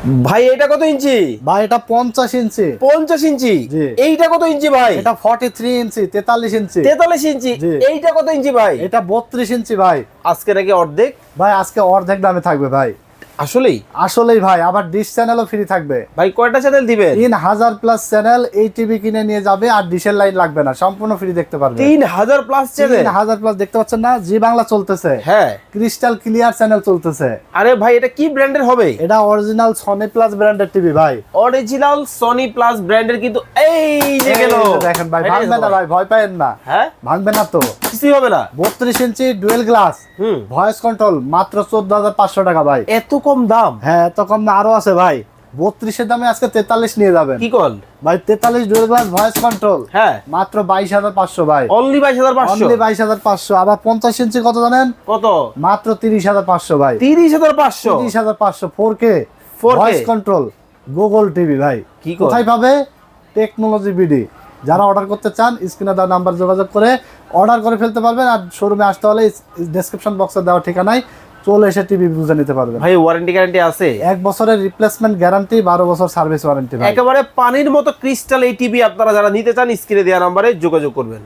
ভাই এটা কত ইঞ্চি? ভাই এটা পঞ্চাশ ইঞ্চি। পঞ্চাশ ইঞ্চি? এইটা কত ইঞ্চি ভাই? এটা ফর্টি থ্রি ইঞ্চি তেতাল্লিশ ইঞ্চি। তেতাল্লিশ ইঞ্চি? এইটা কত ইঞ্চি ভাই? এটা বত্রিশ ইঞ্চি ভাই। আজকে নাকি অর্ধেক? ভাই আজকে অর্ধেক দামে থাকবে ভাই। আসলেই? আসলেই ভাই আবার ডিশ চ্যানেলও ফ্রি থাকবে। ভাই কয়টা চ্যানেল দিবেন তিন হাজার প্লাস চ্যানেল এই টিভি কিনে নিয়ে যাবে আর ডিশের লাইন লাগবে না সম্পূর্ণ ফ্রি দেখতে পারবে। তিন হাজার প্লাস চ্যানেল হাজার প্লাস দেখতে পাচ্ছেন না জি বাংলা চলতেছে। হ্যাঁ। ক্রিস্টাল ক্লিয়ার চ্যানেল চলতেছে। আরে ভাই এটা কি ব্র্যান্ডের হবে? এটা অরিজিনাল সনি প্লাস ব্র্যান্ডের টিভি ভাই। অরিজিনাল সনি প্লাস ব্র্যান্ডের কিন্তু এই যে গেল। দেখেন ভাই ভাঙবে না ভাই ভয় পাবেন না। হ্যাঁ? ভাঙবে না তো। কিছুই হবে না। বত্রিশ inch dual glass voice control মাত্র চোদ্দ হাজার পাঁচশো টাকা ভাই। এত কম দাম? হ্যাঁ এত কম না আরও আছে ভাই। বত্রিশের দামে আজকে তেতাল্লিশ নিয়ে যাবেন। কি কল? ভাই তেতাল্লিশ ডুয়েল গ্লাস ভয়েস কন্ট্রোল। হ্যাঁ। মাত্র বাইশ হাজার পাঁচশো ভাই। অনলি বাইশ হাজার পাঁচশো? অনলি বাইশ হাজার পাঁচশো। আবার পঞ্চাশ ইঞ্চি কত জানেন? কত? মাত্র তিরিশ হাজার পাঁচশো ভাই। তিরিশ হাজার পাঁচশো? তিরিশ হাজার পাঁচশো four K 4K voice control Google TV ভাই। কি কোথায় পাবে? টেকনোলজি বিডি যারা অর্ডার করতে চান স্ক্রিনে দেওয়া নাম্বার যোগাযোগ করে অর্ডার করে ফেলতে পারবেন আর শোরুমে আসতে হলে ডেসক্রিপশন বক্সে দেওয়া ঠিকানায় চলে এসে টিভি বুঝে নিতে পারবেন। ভাই ওয়ারেন্টি গ্যারান্টি আছে? এক বছরের রিপ্লেসমেন্ট গ্যারান্টি বারো বছর সার্ভিস ওয়ারেন্টি একেবারে পানির মতো ক্রিস্টাল এই টিভি আপনারা যারা নিতে চান স্ক্রিনে দেওয়া নাম্বারে যোগাযোগ করবেন।